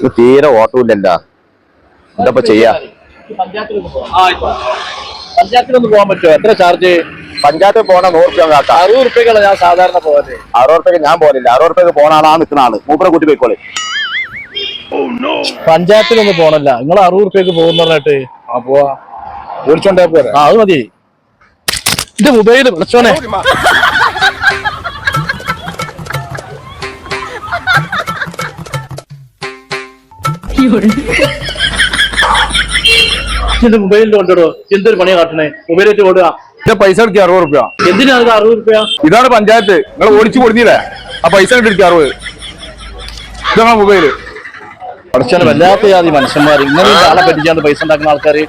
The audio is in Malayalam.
ഇത് തീരെ ഓട്ടമില്ലല്ലോ. എന്താ ചെയ്യാ? പഞ്ചായത്തിലൊന്ന് പോകാൻ പറ്റുമോ? എത്ര ചാർജ്? പഞ്ചായത്തിൽ പോണ നൂറ് രൂപ കാട്ടാ അറുപത് റുപ്യക്കാണ് ഞാൻ സാധാരണ പോകുന്നത് അറുപത് റുപ്യക്ക് ഞാൻ പോലില്ല അറുപത് റുപ്യക്ക് പോണ ആളാ നിൽക്കുന്ന ആൾ മൂപ്പരെ കൂട്ടി പോയിക്കോളെ. പഞ്ചായത്തിലൊന്ന് പോണല്ല. നിങ്ങൾ അറുപത് റുപ്യക്ക് പോകുന്ന പറഞ്ഞിട്ട്. ആ പോവാ. ഓടിച്ചോണ്ടേ പോരെ. ആ അത് മതി. എന്റെ മൊബൈൽ വിളിച്ചോനെ. എന്റെ മൊബൈലിൽ കൊണ്ടിടോ എന്തൊരു പണി കാട്ടണേ? മൊബൈലേറ്റ് ഓടുക എന്റെ പൈസ എടുക്കുക അറുപത് റുപ്യ. എന്തിനാണ് അറുപത് റുപ്യ? ഇതാണ് പഞ്ചായത്ത്. നിങ്ങൾ ഓടിച്ചു കൊടുത്തില്ലേ? ആ പൈസ എടുക്കുക അറുപത്. ഇതാണ് മൊബൈൽ പഠിച്ചാണ് വല്ലാത്ത ജാതി മനുഷ്യന്മാർ ഇങ്ങനെ ആളെ പറ്റിക്കാണ്ട് പൈസ ഉണ്ടാക്കുന്ന ആൾക്കാര്.